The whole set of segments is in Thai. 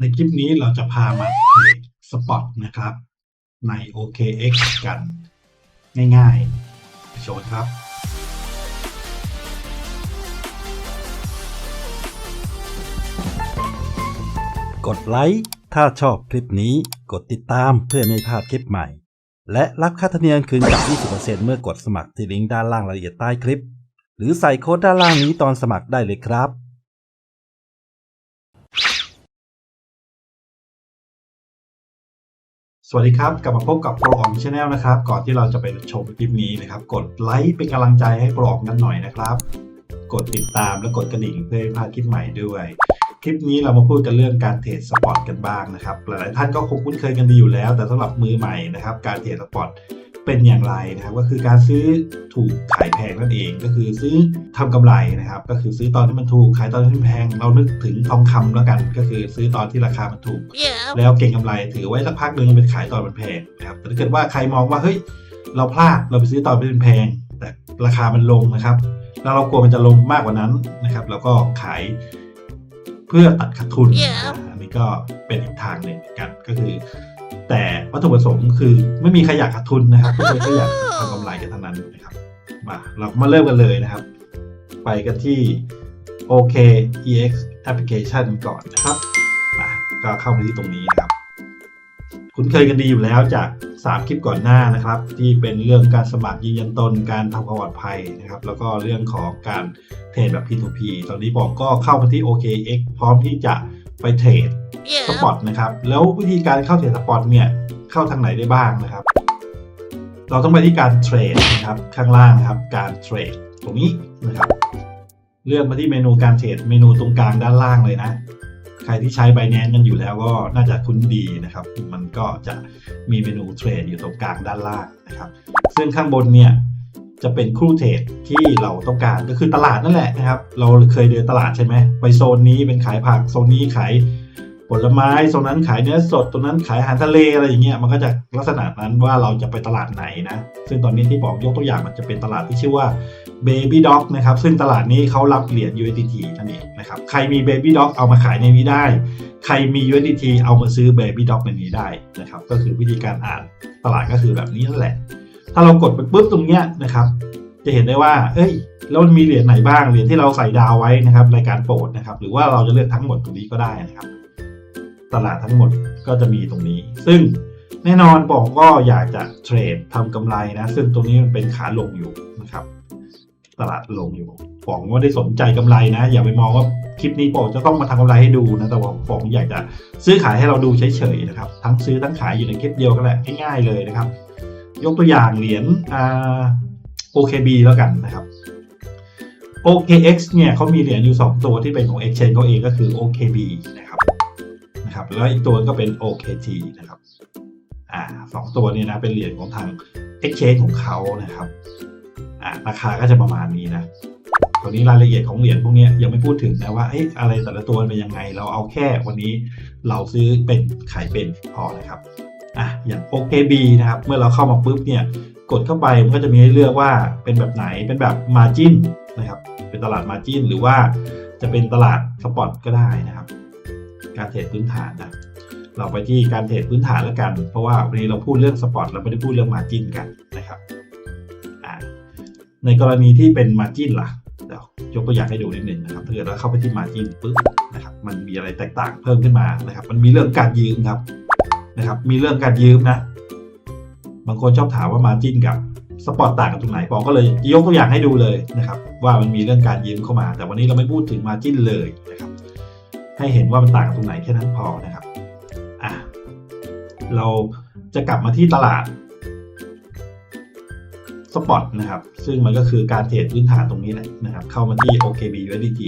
ในคลิปนี้เราจะพามาเทรดสปอตนะครับ ใน OKX กัน ง่ายๆไปโชว์ครับ กดไลค์ถ้าชอบคลิปนี้กดติดตามเพื่อไม่พลาดคลิปใหม่ และรับค่าธรรมเนียมคืนจาก 20%เมื่อกดสมัครที่ลิงก์ด้านล่างรายละเอียดใต้คลิป หรือใส่โค้ดด้านล่างนี้ตอนสมัครได้เลยครับ สวัสดีครับ กลับมาพบกับโปรออมชาแนลนะครับ ก่อนที่เราจะไปชมคลิปนี้นะครับ กดไลค์เป็นกำลังใจให้โปรออมกันหน่อยนะครับ กดติดตามและกดกระดิ่งเพื่อไม่พลาดคลิปใหม่ด้วย คลิปนี้เรามาพูดกันเรื่องการเทรดสปอร์ตกันบ้างนะครับ หลายๆท่านก็คงคุ้นเคยกันดีอยู่แล้ว แต่สำหรับมือใหม่นะครับ การเทรดสปอร์ต เป็นอย่างไรนะครับ ก็คือการซื้อถูกขายแพงนั่นเองก็คือซื้อทำกำไรนะครับ ก็คือซื้อตอนที่มันถูกขายตอนที่มันแพง เรานึกถึงทองคำแล้วกัน ก็คือซื้อตอนที่ราคามันถูก Yeah. แล้วเก่งกำไรถือไว้สักพักหนึ่งเป็นขายตอนมันแพงนะครับแต่ถ้าเกิดว่าใครมองว่าเฮ้ยเราพลาดเราไปซื้อตอนเป็นแพง แต่ราคามันลงนะครับแล้วเรากลัวมันจะลงมากกว่านั้นนะครับ แล้วก็ขายเพื่อตัดขาดทุน Yeah. อ่าอันนี้ก็เป็นอีกทางหนึ่งเหมือนกันก็คือ แต่วัตถุประสงค์คือไม่มีใครอยากขาดทุนนะครับทุกคนก็อยากทำกำไรกันทั้งนั้นนะครับมาเรามาเริ่มกันเลยนะครับ ไปกันที่ OKEX application ก่อนนะครับมาก็เข้ามาที่ตรงนี้นะครับ คุ้นเคยกันดีอยู่แล้วจาก 3 คลิปก่อนหน้านะครับ ที่เป็นเรื่องการสมัครยืนยันตนการทำความปลอดภัยนะครับ แล้วก็เรื่องของการเทรดแบบ P2P ตอนนี้ผมก็เข้ามาที่ OKX พร้อมที่จะไปเทรด สปอตนะครับ แล้ววิธีการเข้าเทรดสปอตเนี่ยเข้าทางไหนได้บ้างนะครับ เราต้องไปที่การเทรดนะครับข้างล่างครับการเทรดตรงนี้นะครับ เลื่อนมาที่เมนูการเทรดเมนูตรงกลางด้านล่างเลยนะ ใครที่ใช้ b บ n a n c e กันอยู่แล้วก็น่าจะคุ้นดีนะครับ มันก็จะมีเมนูเทรดอยู่ตรงกลางด้านล่างนะครับ ซึ่งข้างบนเนี่ยจะเป็นคู่เทรดที่เราต้องการก็คือตลาดนั่นแหละนะครับ เราเคยเดินตลาดใช่ไหมไปโซนนี้เป็นขายผักโซนนี้ขาย ผลไม้โซนนั้นขายเนื้อสดตรงนั้นขายอาหารทะเลอะไรอย่างเงี้ยมันก็จะลักษณะนั้นว่าเราจะไปตลาดไหนนะซึ่งตอนนี้ที่บอกยกตัวอย่างมันจะเป็นตลาดที่ชื่อว่า Baby Dog นะครับซึ่งตลาดนี้เขารับเหรียญ USDT นั่นเองนะครับใครมี Baby Dog เอามาขายในนี้ได้ ใครมี USDT เอามาซื้อ Baby Dog ในนี้ได้นะครับก็คือวิธีการอ่านตลาดก็คือแบบนี้นั่นแหละ ถ้าเรากดไปปุ๊บตรงเนี้ยนะครับจะเห็นได้ว่า เอ้ย แล้วมันมีเหรียญไหนบ้าง เหรียญที่เราใส่ดาวไว้นะครับ รายการโปรดนะครับ หรือว่าเราจะเลือกทั้งหมดตรงนี้ก็ได้นะครับ ตลาดทั้งหมดก็จะมีตรงนี้ ซึ่งแน่นอนผมก็อยากจะเทรดทำกำไรนะ ซึ่งตรงนี้มันเป็นขาลงอยู่นะครับ ตลาดลงอยู่ผมไม่ได้สนใจกำไรนะ อย่าไปมองว่าคลิปนี้ผมจะต้องมาทำกำไรให้ดูนะแต่ว่าผมอยากจะซื้อขายให้เราดูเฉยๆนะครับ ทั้งซื้อทั้งขายอยู่ในคลิปเดียวกันแหละง่ายๆเลยนะครับ ยกตัวอย่างเหรียญอ่า OKB แล้วกันนะครับ OKX เนี่ยเขามีเหรียญอยู่ 2 ตัวที่เป็นของ Exchange เขาเองก็คือ OKB นะ นะครับ แล้วอีกตัวก็เป็น OKT นะครับอ่าสองตัวนี่ยนะเป็นเหรียญของทาง Exchange ของเขานะครับอ่าราคาก็จะประมาณนี้นะตัวนี้รายละเอียดของเหรียญพวกนี้ยยังไม่พูดถึงนะว่าเอ๊ะอะไรแต่ละตัวเป็นยังไง เราเอาแค่วันนี้เราซื้อเป็นขายเป็นพอนะครับอะอย่าง OKB นะครับ เมื่อเราเข้ามาปุ๊บเนี่ยกดเข้าไปมันก็จะมีให้เลือกว่าเป็นแบบไหนเป็นแบบ Margin นะครับ เป็นตลาด Margin หรือว่าจะเป็นตลาดสปอตก็ได้นะครับ การเทรดพื้นฐานนะเราไปที่การเทรดพื้นฐานแล้วกัน เพราะว่าวันนี้เราพูดเรื่องสปอตเราไม่ได้พูดเรื่อง Margin กันนะครับในกรณีที่เป็น Margin ล่ะเดี๋ยวยกตัวอย่างให้ดูนิดหนึ่งนะครับถ้าเกิดเราเข้าไปที่ Margin ปุ๊บนะครับมันมีอะไรแตกต่างเพิ่มขึ้นมานะครับ มันมีเรื่องการยืมครับนะครับ มีเรื่องการยืมนะบางคนชอบถามว่ามาจินกับสปอร์ตต่างกันตรงไหนปอก็เลยยกตัวอย่างให้ดูเลยนะครับ ว่ามันมีเรื่องการยืมเข้ามา แต่วันนี้เราไม่พูดถึงมาจินเลยนะครับ ให้เห็นว่ามันต่างกันตรงไหนแค่นั้นพอนะครับอะเราจะกลับมาที่ตลาดสปอตนะครับ ซึ่งมันก็คือการเทรดพื้นฐานตรงนี้แหละนะครับ เข้ามาที่ OKB USDT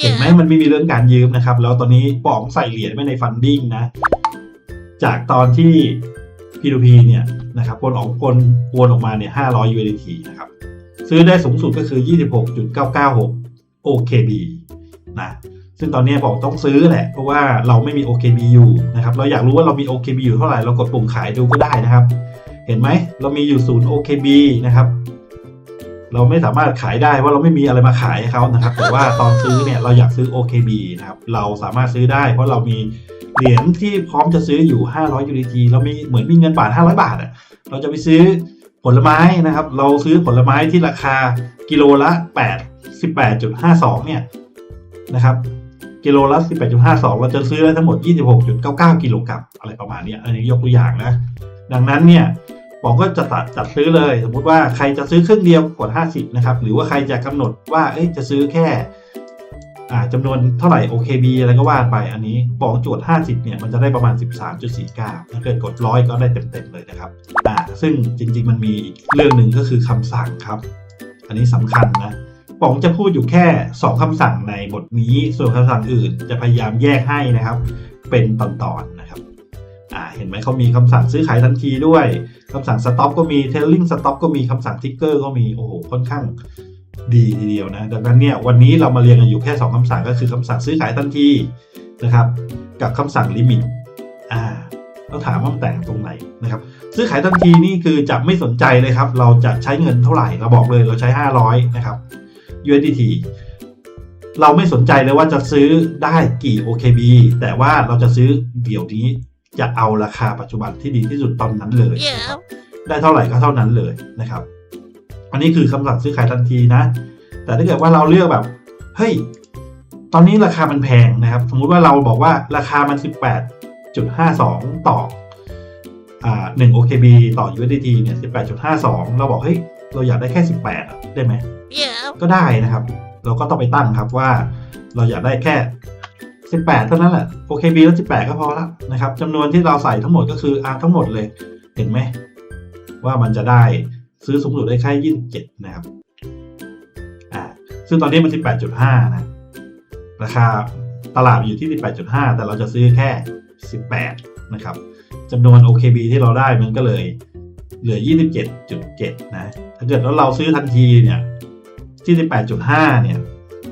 เห็นไหม Yeah. มันไม่มีเรื่องการยืมนะครับ แล้วตอนนี้ป๋องใส่เหรียญไว้ในฟันดิ้งนะ จากตอนที่ P2P เนี่ยนะครับวนออกวนวนออกมาเนี่ย500 USDT นะครับ ซื้อได้สูงสุดก็คือ 26.996 OKB นะ ซึ่งตอนนี้บอกต้องซื้อแหละ เพราะว่าเราไม่มี OKB อยู่นะครับ เราอยากรู้ว่าเรามี OKB อยู่เท่าไหร่ เรากดปุ่มขายดูก็ได้นะครับ เห็นไหม เรามีอยู่ศูนย์ OKB นะครับ เราไม่สามารถขายได้เพราเราไม่มีอะไรมาขายให้เขานะครับ แต่ว่าตอนซื้อเนี่ยเราอยากซื้อ OKB นะครับ เราสามารถซื้อได้ เพราะเรามีเหรียญที่พร้อมจะซื้ออยู่ 500 USDT เรามีเหมือนมีเงินบาท 500 บาทอะ เราจะไปซื้อผลไม้นะครับ เราซื้อผลไม้ที่ราคากิโลละ 8 18.52 เนี่ยนะครับ กิโลละ18.52 เราจะซื้อได้ทั้งหมด 26.99 กิโลกรัมอะไรประมาณนี้อันนี้ยกตัวอย่างนะ ดังนั้นเนี่ยผมก็จะตัดจัดซื้อเลย สมมุติว่าใครจะซื้อครึ่งเดียวกด50 นะครับ หรือว่าใครจะกำหนดว่าเอ้ยจะซื้อแค่อ่าจำนวนเท่าไหร่ OKB อะไรก็ว่าไปอันนี้ปองจทย์50 เนี่ย มันจะได้ประมาณ 13.49 ถ้าเกิดกดร้อยก็ได้เต็ม ๆ เลยนะครับอ่าซึ่งจริง ๆ มันมีอีกเรื่องหนึ่งก็คือคำสั่งครับ อันนี้สำคัญนะ ป๋องจะพูดอยู่แค่ 2คำสั่งในบทนี้ ส่วนคำสั่งอื่นจะพยายามแยกให้นะครับ เป็นตอนๆนะครับอ่าเห็นไหมเขามีคำสั่งซื้อขายทันทีด้วยคำสั่งสต็อปก็มี trailing stop ก็มีคำสั่งทิกเกอร์ก็มีโอ้โหค่อนข้างดีทีเดียวนะดังนั้นเนี่ยวันนี้เรามาเรียนกันอยู่แค่ 2คำสั่งก็คือคำสั่งซื้อขายทันทีนะครับกับคำสั่งลิมิตอ่าต้องถามว่ามันแต่งตรงไหนนะครับ ซื้อขายทันทีนี่คือจะไม่สนใจเลยครับ เราจะใช้เงินเท่าไหร่เราบอกเลยเราใช้ 500 นะครับ USDT เราไม่สนใจเลยว่าจะซื้อได้กี่ OKB แต่ว่าเราจะซื้อเดี๋ยวนี้จะเอาราคาปัจจุบันที่ดีที่สุดตอนนั้นเลย Yeah. ได้เท่าไหร่ก็เท่านั้นเลยนะครับ อันนี้คือคำสั่งซื้อขายทันทีนะ แต่ถ้าเกิดว่าเราเลือกแบบ เฮ้ย ตอนนี้ราคามันแพงนะครับ สมมุติว่าเราบอกว่าราคามัน 18.52 ต่ออ่า1 OKB ต่อ USDT เนี่ย 18.52 เราบอกเฮ้ย เราอยากได้แค่ 18อะได้ไหม Yeah. ก็ได้นะครับ เราก็ต้องไปตั้งครับว่าเราอยากได้แค่ 18 เท่านั้นแหละ OKB แล้ว 18 ก็พอละนะครับจำนวนที่เราใส่ทั้งหมดก็คืออาทั้งหมดเลย เห็นไหม ว่ามันจะได้ซื้อสูงสุดได้แค่27 นะครับอ่าซึ่งตอนนี้มัน 18.5 นะ ราคาตลาดอยู่ที่ 18.5 แต่เราจะซื้อแค่ 18 นะครับจำนวน OKB ที่เราได้มันก็เลยเหลือ 27.7 นะ ถ้าเกิดว่าเราซื้อทันทีเนี่ย ที่ 18.5 เนี่ย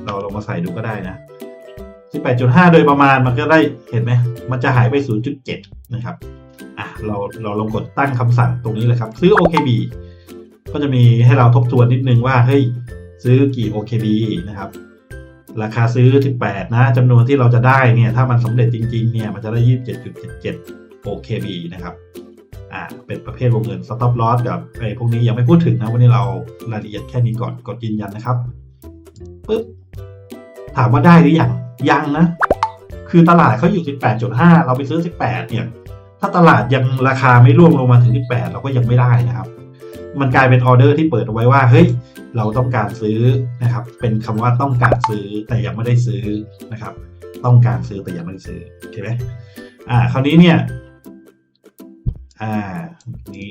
เราลองมาใส่ดูก็ได้นะ 18.5 โดยประมาณมันก็ได้เห็นไหม มันจะหายไป 0.7 นะครับ อะ เราเราลองกดตั้งคำสั่งตรงนี้เลยครับ ซื้อ OKB ก็จะมีให้เราทบทวนนิดนึงว่า เฮ้ย ซื้อกี่ OKB นะครับ ราคาซื้อ 18 นะจำนวนที่เราจะได้เนี่ย ถ้ามันสำเร็จจริง ๆ เนี่ย มันจะได้ 27.77 OKB นะครับ อ่าเป็นประเภทวงเงิน stop loss กับไอ้พวกนี้ยังไม่พูดถึงนะวันนี้เรารายละเอียดแค่นี้ก่อนกดยืนยันนะครับปึ๊บถามว่าได้หรือยังยังนะ คือตลาดเขาอยู่ 18.5 เราไปซื้อ 18 เนี่ย ถ้าตลาดยังราคาไม่ร่วงลงมาถึง 18 เราก็ยังไม่ได้นะครับ มันกลายเป็นออเดอร์ที่เปิดเอาไว้ว่าเฮ้ยเราต้องการซื้อนะครับ เป็นคำว่าต้องการซื้อแต่ยังไม่ได้ซื้อนะครับ ต้องการซื้อแต่ยังไม่ได้ซื้อโอเคไหมอ่า คราวนี้เนี่ย อ่านี้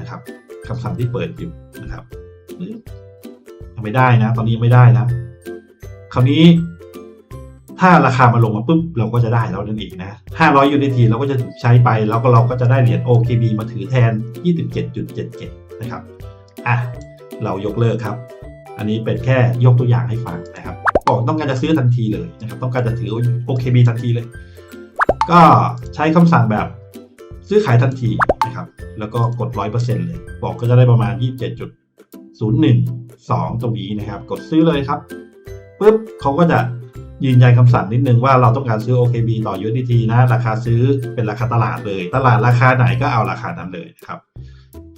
นะครับคำสั่งที่เปิดอยู่นะครับยังไม่ได้นะ ตอนนี้ยังไม่ได้นะคราวนี้ถ้าราคามาลงมาปุ๊บเราก็จะได้แล้วนั่นเองนะ500 USDT เราก็จะถูกใช้ไปแล้วก็เราก็จะได้เหรียญ OKB มาถือแทน 27.77 นะครับ อะ เรายกเลิกครับ อันนี้เป็นแค่ยกตัวอย่างให้ฟังนะครับก่อนต้องการจะซื้อทันทีเลยนะครับ ต้องการจะถือ OKB ทันทีเลย ก็ใช้คำสั่งแบบ ซื้อขายทันทีนะครับ แล้วก็กด 100%เลย บอกก็จะได้ประมาณ 27.012 ตรงนี้นะครับ กดซื้อเลยครับปุ๊บเขาก็จะยืนยันคำสั่งนิดนึงว่าเราต้องการซื้อ OKB ต่อ USDT นะ ราคาซื้อเป็นราคาตลาดเลย ตลาดราคาไหนก็เอาราคานั้นเลยครับ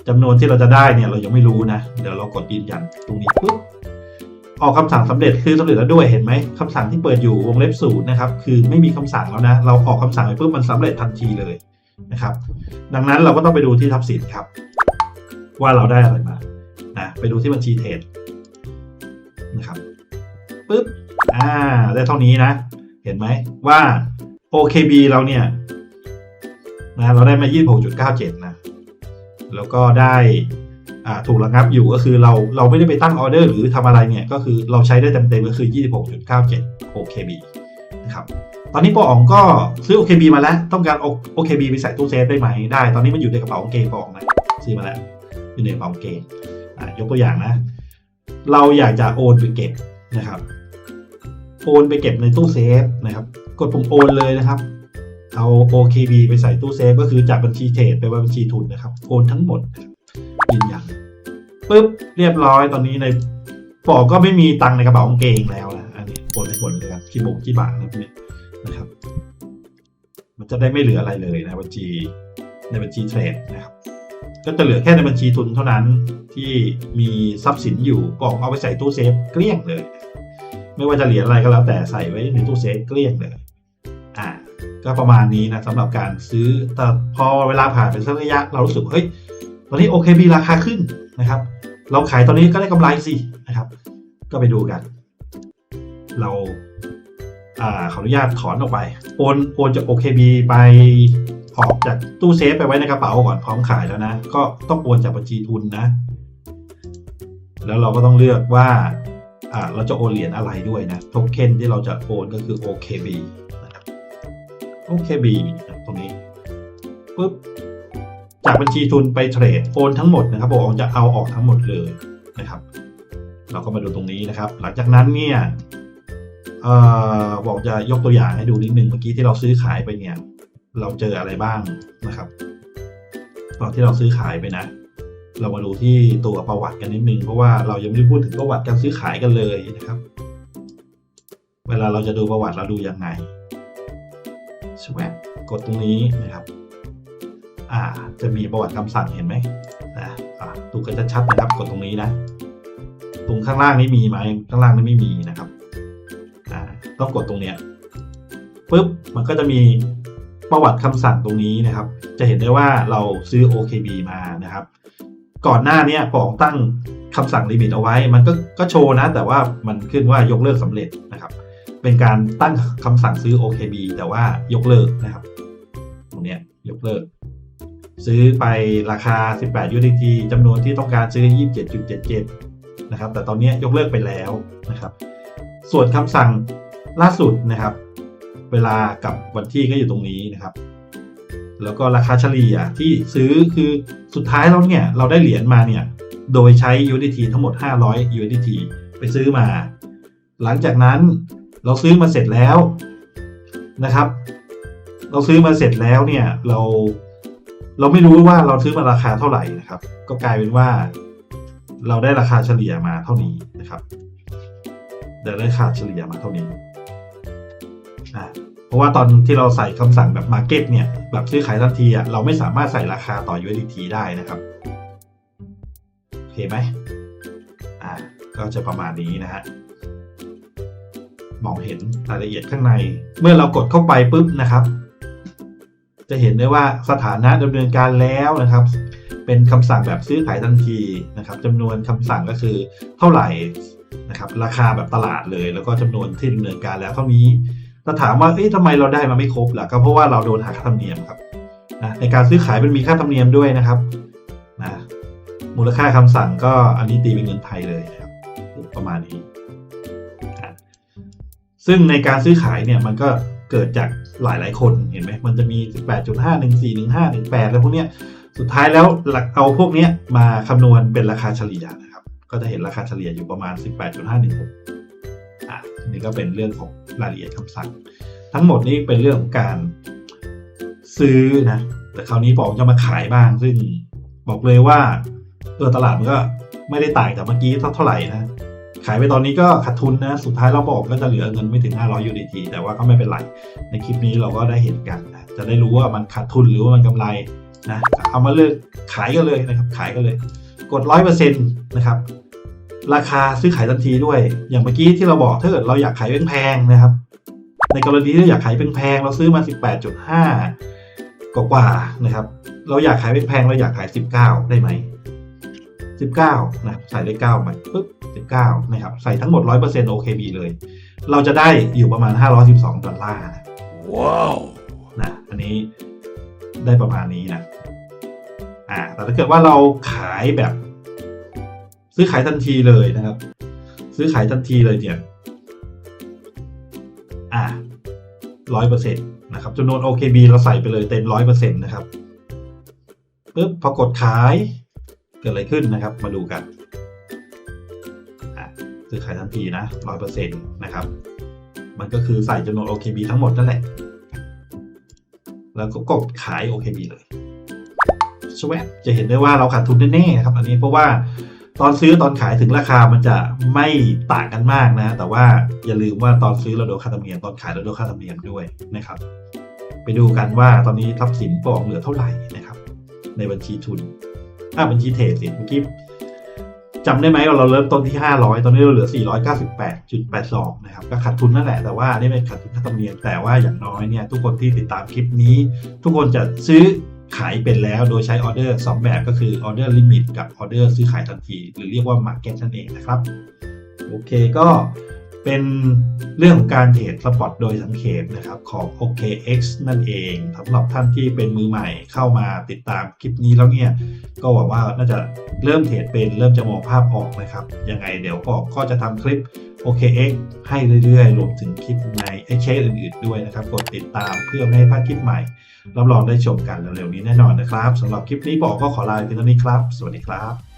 จำนวนที่เราจะได้เนี่ยเรายังไม่รู้นะ เดี๋ยวเรากดยืนยันตรงนี้ปุ๊บออกคำสั่งสำเร็จคือสำเร็จแล้วด้วยเห็นไหมคำสั่งที่เปิดอยู่วงเล็บศูนย์นะครับคือไม่มีคำสั่งแล้วนะ เราออกคำสั่งไปปุ๊บมันสำเร็จทันทีเลย นะครับ ดังนั้นเราก็ต้องไปดูที่ทรัพย์สินครับ ว่าเราได้อะไรมานะไปดูที่บัญชีเทรดนะครับปุ๊บอ่าได้เท่านี้นะ เห็นไหมว่า OKB เราเนี่ยนะเราได้มา 26.97 นะ แล้วก็ได้อ่าถูกระงับอยู่ก็คือเราเราไม่ได้ไปตั้งออเดอร์หรือทำอะไรเนี่ย ก็คือเราใช้ได้เต็มๆก็คือ 26.97 OKB ครับตอนนี้ปออ๋องก็ซื้อ OKB มาแล้ว ต้องการ OKB ไปใส่ตู้เซฟได้ไหมได้ ตอนนี้มันอยู่ในกระเป๋ากางเกงปออ๋องนะซื้อมาแล้วอยู่ในกระเป๋ากางเกงอ่ายกตัวอย่างนะ เราอยากจะโอนไปเก็บนะครับ โอนไปเก็บในตู้เซฟนะครับ กดปุ่มโอนเลยนะครับ เอา OKB ไปใส่ตู้เซฟก็คือจากบัญชีเทรดไปบัญชีทุนนะครับ โอนทั้งหมดยืนยันปุ๊บเรียบร้อยตอนนี้ในปอก็ไม่มีตังค์ในกระเป๋ากางเกงแล้วนะ อันนี้โอนไปหมดเลยครับที่บงที่บาทนะพวกนี้นะครับ มันจะได้ไม่เหลืออะไรเลยนะบัญชีในบัญชีเทรดนะครับ ก็จะเหลือแค่ในบัญชีทุนเท่านั้นที่มีทรัพย์สินอยู่ก็เอาไปใส่ตู้เซฟเกลี้ยงเลย ไม่ว่าจะเหรียญอะไรก็แล้วแต่ใส่ไว้ในตู้เซฟเกลี้ยงเลยอ่าก็ประมาณนี้นะสำหรับการซื้อแต่พอเวลาผ่านไปสักระยะ เรารู้สึกเฮ้ยตอนนี้โอเคมีราคาขึ้นนะครับ เราขายตอนนี้ก็ได้กำไรสินะครับ ก็ไปดูกัน เราอ่าขออนุญาตถอนออกไป โอนโอนจาก OKB ไปออกจากตู้เซฟไปไว้ในกระเป๋าก่อนพร้อมขายแล้วนะ ก็ต้องโอนจากบัญชีทุนนะ แล้วเราก็ต้องเลือกว่าอ่าเราจะโอนเหรียญอะไรด้วยนะโทเค็นที่เราจะโอนก็คือ OKB นะครับ OKB นะตรงนี้ปุ๊บจากบัญชีทุนไปเทรดโอนทั้งหมดนะครับบอกจะเอาออกทั้งหมดเลยนะครับ เราก็มาดูตรงนี้นะครับ หลังจากนั้นเนี่ย บอกจะยกตัวอย่างให้ดูนิดนึงเมื่อกี้ที่เราซื้อขายไปเนี่ย เราเจออะไรบ้างนะครับ ตอนที่เราซื้อขายไปนะ เรามาดูที่ตัวประวัติกันนิดนึงเพราะว่าเรายังไม่ได้พูดถึงประวัติการซื้อขายกันเลยนะครับ เวลาเราจะดูประวัติเราดูยังไงสวกดตรงนี้นะครับ อ่า จะมีประวัติคำสั่งเห็นไหมนะอ่าดูกันชัดๆนะครับ กดตรงนี้นะ ตรงข้างล่างนี้มีไหมข้างล่างนี้ไม่มีนะครับ ต้องกดตรงเนี้ยปุ๊บมันก็จะมีประวัติคำสั่งตรงนี้นะครับ จะเห็นได้ว่าเราซื้อ OKB มานะครับ ก่อนหน้านี้ยปองตั้งคำสั่งลิมิตเอาไว้ มันก็ก็โชว์นะ แต่ว่ามันขึ้นว่ายกเลิกสำเร็จนะครับ เป็นการตั้งคำสั่งซื้อ OKB แต่ว่ายกเลิกนะครับ ตรงเนี้ยยกเลิก ซื้อไปราคา 18 USDT จำนวนที่ต้องการซื้อ 27.77 นะครับ แต่ตอนนี้ยกเลิกไปแล้วนะครับ ส่วนคำสั่ง ล่าสุดนะครับ เวลากับวันที่ก็อยู่ตรงนี้นะครับ แล้วก็ราคาเฉลี่ยที่ซื้อคือสุดท้ายแล้วเนี่ยเราได้เหรียญมาเนี่ยโดยใช้ USDT ทั้งหมด 500 USDT ไปซื้อมา หลังจากนั้นเราซื้อมาเสร็จแล้วนะครับ เราซื้อมาเสร็จแล้วเนี่ยเราเราไม่รู้ว่าเราซื้อมาราคาเท่าไหร่นะครับ ก็กลายเป็นว่า เราได้ราคาเฉลี่ยมาเท่านี้นะครับได้ราคาเฉลี่ยมาเท่านี้ เพราะว่าตอนที่เราใส่คำสั่งแบบ Market เนี่ยแบบซื้อขายทันทีอะเราไม่สามารถใส่ราคาต่อ USDT ได้นะครับโอเคไหมอ่าก็จะประมาณนี้นะฮะมองเห็นรายละเอียดข้างใน เมื่อเรากดเข้าไปปุ๊บนะครับ จะเห็นได้ว่าสถานะดำเนินการแล้วนะครับ เป็นคำสั่งแบบซื้อขายทันทีนะครับจำนวนคำสั่งก็คือเท่าไหร่นะครับ ราคาแบบตลาดเลย แล้วก็จำนวนที่ดำเนินการแล้วเท่านี้ ถ้าถามว่าเอ๊ะทำไมเราได้มาไม่ครบล่ะก็เพราะว่าเราโดนหักค่าธรรมเนียมครับนะในการซื้อขายมันมีค่าธรรมเนียมด้วยนะครับนะมูลค่าคำสั่งก็อันนี้ตีเป็นเงินไทยเลยนะครับประมาณนี้อะซึ่งในการซื้อขายเนี่ยมันก็เกิดจากหลายหลายคนเห็นไหมมันจะมี 18.5 14 15 18แล้วพวกเนี้ยสุดท้ายแล้วหลักเอาพวกเนี้ยมาคำนวณเป็นราคาเฉลี่ยนะครับ ก็จะเห็นราคาเฉลี่ยอยู่ประมาณ 18.516 อะนี่ก็เป็นเรื่องของรายละเอียดคำสั่ง ทั้งหมดนี้เป็นเรื่องของการซื้อนะแต่คราวนี้ผมจะมาขายบ้าง ซึ่งบอกเลยว่าเออตลาดมันก็ไม่ได้ต่างจากเมื่อกี้เท่าไหร่นะขายไปตอนนี้ก็ขาดทุนนะ สุดท้ายเราบอกก็จะเหลือเงินไม่ถึง 500 USDT แต่ว่าก็ไม่เป็นไร ในคลิปนี้เราก็ได้เห็นกันนะจะได้รู้ว่ามันขาดทุนหรือว่ามันกำไรนะเอามาเลือกขายกันเลยนะครับ ขายกันเลย กดร้อยเปอร์เซ็นต์นะครับ ราคาซื้อขายทันทีด้วย อย่างเมื่อกี้ที่เราบอกถ้าเกิดเราอยากขายแพงๆนะครับ ในกรณีที่เราอยากขายแพงๆเราซื้อมา 18.5 กว่าๆนะครับ เราอยากขายแพงๆเราอยากขาย 19 ได้ไหม 19 นะใส่เลข9ไปปุ๊บ19 นะครับ ใส่ทั้งหมด 100% OKB เลย เราจะได้อยู่ประมาณ 512 ดอลลาร์นะว้าวนะอันนี้ได้ประมาณนี้นะอ่าแต่ถ้าเกิดว่าเราขายแบบ ซื้อขายทันทีเลยนะครับ ซื้อขายทันทีเลยเนี่ยอ่าร้อยเปอร์เซ็นต์นะครับจำนวน OKB เราใส่ไปเลยเต็มร้อยเปอร์เซ็นต์นะครับปึ๊บพอกดขายเกิดอะไรขึ้นนะครับ มาดูกันซื้อขายทันทีนะร้อยเปอร์เซ็นต์นะครับ มันก็คือใส่จำนวน OKB ทั้งหมดนั่นแหละ แล้วก็กดขาย OKB เลยสวปจะเห็นได้ว่าเราขาดทุนแน่ๆครับ อันนี้เพราะว่า ตอนซื้อตอนขายถึงราคามันจะไม่ต่างกันมากนะ แต่ว่าอย่าลืมว่าตอนซื้อเราโดนค่าธรรมเนียมตอนขายเราโดนค่าธรรมเนียมด้วยนะครับ ไปดูกันว่าตอนนี้ทรัพย์สินปองเหลือเท่าไหร่นะครับ ในบัญชีทุนอ่าบัญชีเทรดสิเมื่อกี้จำได้ไหมว่าเราเริ่มต้นที่ 500 ตอนนี้เราเหลือ 498.82 นะครับ ก็ขาดทุนนั่นแหละ แต่ว่านนี่เป็นขาดทุนค่าธรรมเนียม แต่ว่าอย่างน้อยเนี่ย ทุกคนที่ติดตามคลิปนี้ ทุกคนจะซื้อ ขายเป็นแล้วโดยใช้ออเดอร์2แบบก็คือออเดอร์ลิมิตกับออเดอร์ซื้อขายทันที หรือเรียกว่ามาร์เก็ตนั่นเองนะครับ โอเคก็ เป็นเรื่องของการเทรดสปอตโดยสังเขปนะครับของ OKX นั่นเองสำหรับท่านที่เป็นมือใหม่เข้ามาติดตามคลิปนี้แล้วเนี่ย ก็หวังว่าน่าจะเริ่มเทรดเป็นเริ่มจะมองภาพออกนะครับ ยังไงเดี๋ยวก็ก็จะทำคลิป OKX ให้เรื่อยๆ รวมถึงคลิปใน Exchange อื่นๆด้วยนะครับ กดติดตามเพื่อไม่ให้พลาดคลิปใหม่ รับรองได้ชมกันเร็วๆนี้แน่นอนนะครับสำหรับคลิปนี้ปอก็ขอลาไปเพียงเท่านี้ครับ สวัสดีครับ